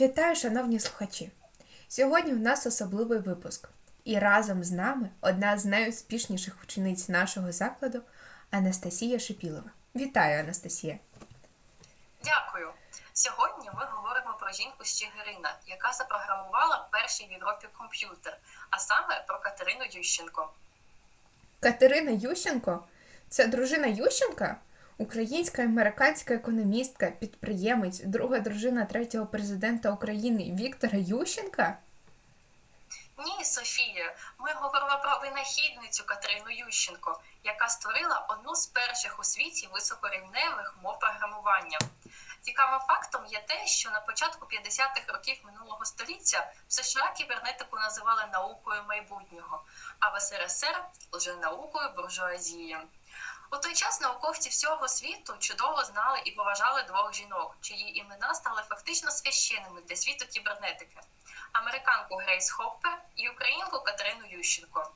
Вітаю, шановні слухачі! Сьогодні у нас особливий випуск, і разом з нами одна з найуспішніших учениць нашого закладу Анастасія Шипілова. Вітаю, Анастасія! Дякую. Сьогодні ми говоримо про жінку з Чигирина, яка запрограмувала перший в Європі комп'ютер, а саме про Катерину Ющенко. Катерина Ющенко це дружина Ющенка, українська американська економістка, підприємець, друга дружина третього президента України Віктора Ющенка. Ні, Софія, ми говоримо про винахідницю Катерину Ющенко, яка створила одну з перших у світі високорівневих мов програмування. Цікавим фактом є те, що на початку 50-х років минулого століття в США кібернетику називали наукою майбутнього, а в СРСР вже наукою буржуазії. У той час науковці всього світу чудово знали і поважали двох жінок, чиї імена стали фактично священними для світу кібернетики: американку Грейс Хоппер і українку Катерину Ющенко.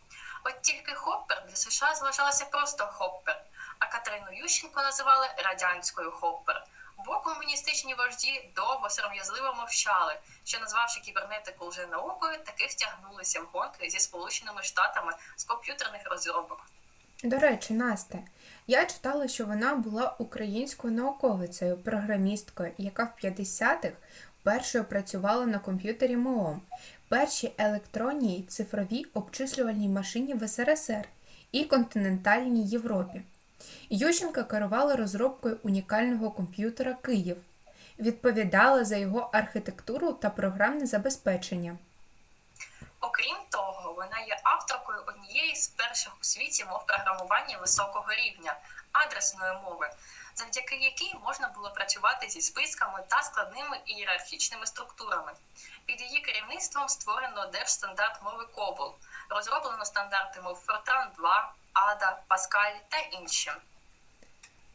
От тільки Хоппер для США залишалася просто Хоппер, а Катерину Ющенко називали радянською Хоппер. Бо комуністичні вожді довго сором'язливо мовчали, що назвавши кібернетику вже наукою, таки втягнулися в гонки зі Сполученими Штатами з комп'ютерних розробок. До речі, Насте, я читала, що вона була українською науковицею, програмісткою, яка в 50-х першою працювала на комп'ютері МООМ, першій електронній цифровій обчислювальній машині в СРСР і континентальній Європі. Ющенка керувала розробкою унікального комп'ютера Київ, відповідала за його архітектуру та програмне забезпечення. Вона є авторкою однієї з перших у світі мов програмування високого рівня адресної мови, завдяки якій можна було працювати зі списками та складними ієрархічними структурами. Під її керівництвом створено держстандарт мови COBOL, розроблено стандарти мов Fortran 2, ADA, Pascal та інші.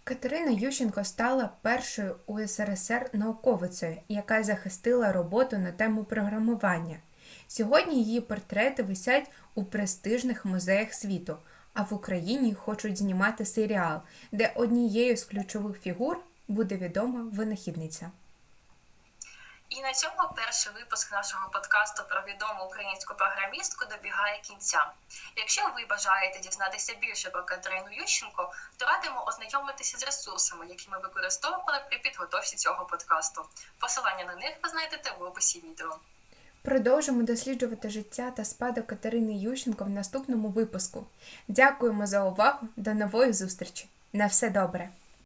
Катерина Ющенко стала першою у СРСР науковицею, яка захистила роботу на тему програмування. Сьогодні її портрети висять у престижних музеях світу, а в Україні хочуть знімати серіал, де однією з ключових фігур буде відома винахідниця. І на цьому перший випуск нашого подкасту про відому українську програмістку добігає кінця. Якщо ви бажаєте дізнатися більше про Катерину Ющенко, то радимо ознайомитися з ресурсами, які ми використовували при підготовці цього подкасту. Посилання на них ви знайдете в описі відео. Продовжимо досліджувати життя та спадок Катерини Ющенко в наступному випуску. Дякуємо за увагу. До нової зустрічі. На все добре!